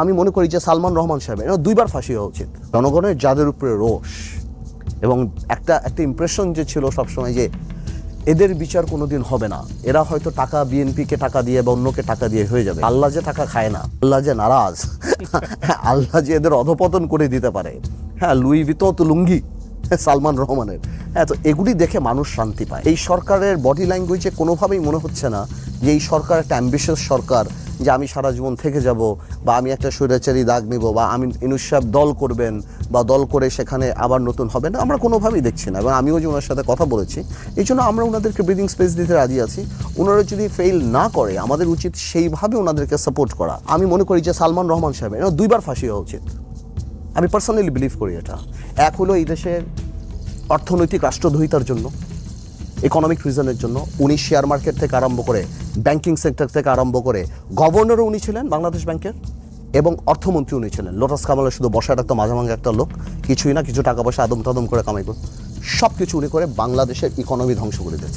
আমি মনে করি যে সালমান রহমান সাহেব এরা দুইবার ফাঁসি হওয়া উচিত। জনগণের যাদের উপরে রোষ এবং একটা একটা ইমপ্রেশন যে ছিল সবসময় যে এদের বিচার কোনো দিন হবে না। এরা হয়তো টাকা বিএনপিকে টাকা দিয়ে বা অন্যকে টাকা দিয়ে হয়ে যাবে। আল্লাহ যে টাকা খায় না, আল্লাহ যে নারাজ, আল্লাহ যে এদের অধপতন করে দিতে পারে। হ্যাঁ লুই ভিতত লুঙ্গি সালমান রহমানের। হ্যাঁ তো এগুলি দেখে মানুষ শান্তি পায়। এই সরকারের বডি ল্যাঙ্গুয়েজে কোনোভাবেই মনে হচ্ছে না যে এই সরকার একটা অ্যাম্বিশিয়াস সরকার যে আমি সারা জীবন থেকে যাব, বা আমি একটা স্বৈরাচারী দাগ নেব, বা আমি ইনুস সাহেব দল করবেন, বা দল করে সেখানে আবার নতুন হবে না আমরা কোনোভাবেই দেখছি না। এবং আমিও যে ওনার সাথে কথা বলেছি, এই জন্য আমরা ওনাদেরকে ব্রিদিং স্পেস দিতে রাজি আছি। ওনারা যদি ফেল না করে, আমাদের উচিত সেইভাবে ওনাদেরকে সাপোর্ট করা। আমি মনে করি যে সালমান রহমান সাহেব এরা দুইবার ফাঁসি হওয়া উচিত। আমি পার্সোনালি বিলিভ করি এটা। এক হলো এই দেশের অর্থনৈতিক রাষ্ট্রদ্রোহিতার জন্য। ইকোনমিক রিজনের জন্য উনি শেয়ার মার্কেট থেকে আরম্ভ করে ব্যাংকিং সেক্টর থেকে আরম্ভ করে গভর্নরও উনি ছিলেন, বাংলাদেশ ব্যাংকের, এবং অর্থমন্ত্রী উনি ছিলেন। লোটাস কামালের শুধু বসা রাখতো মাঝামাঝি একটা লোক, কিছুই না, কিছু টাকা পয়সা আদম টাদম করে কামাই করত সব কিছু উনি করে বাংলাদেশের ইকোনমি ধ্বংস করে দিয়েছে